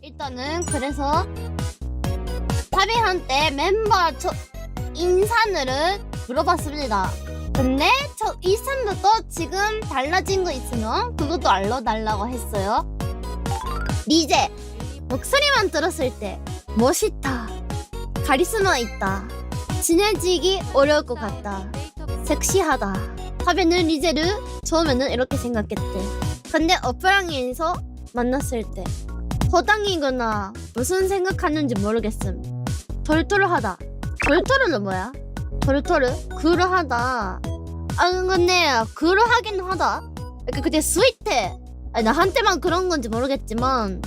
일단은 그래서 타비한테 멤버 저 인산을 물어봤습니다. 근데 저 인산부터 지금 달라진 거 있으면 그것도 알려달라고 했어요. 리제 목소리만 들었을 때 멋있다, 카리스마 있다, 친해지기 어려울 것 같다, 섹시하다. 타비는 리제를 처음에는 이렇게 생각했대. 근데 어프랑에서 만났을 때 허당이거나 무슨 생각하는지 모르겠음. 덜토르하다. 덜토르는 뭐야? 덜토르? 그러하다. 아 근데 그러하긴 하다. 그러니까 그때 스윗해. 아니 나한테만 그런 건지 모르겠지만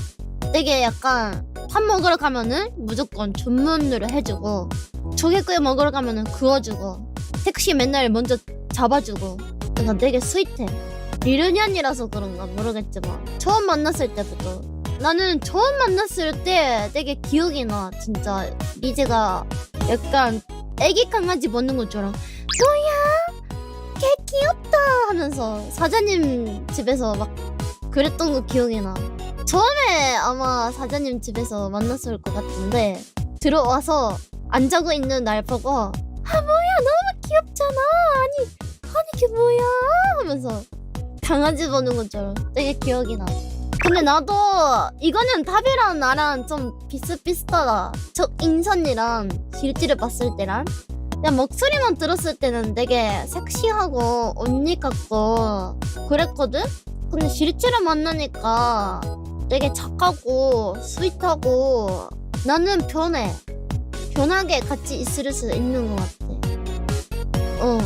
되게 약간 밥 먹으러 가면은 무조건 전문으로 해주고 조개구이 먹으러 가면은 구워주고 택시 맨날 먼저 잡아주고 그러니까 되게 스윗해. 리르년이라서 그런가 모르겠지만 처음 만났을 때부터 나는 처음 만났을 때 되게 기억이 나 진짜. 리제가 약간 애기 강아지 보는 것처럼 뭐야 개 귀엽다 하면서 사장님 집에서 막 그랬던 거 기억이 나. 처음에 아마 사장님 집에서 만났을 것 같은데 들어와서 안 자고 있는 날 보고 아 뭐야 너무 귀엽잖아. 아니 아니 이게 뭐야? 하면서 강아지 보는 것처럼 되게 기억이 나 근데 나도 이거는 탑이랑 나랑 좀 비슷비슷하다. 저 인선이랑 실제를 봤을 때랑 그냥 목소리만 들었을 때는 되게 섹시하고 언니 같고 그랬거든? 근데 실제로 만나니까 되게 착하고 스윗하고 나는 편해. 편하게 같이 있을 수 있는 것 같아. 어.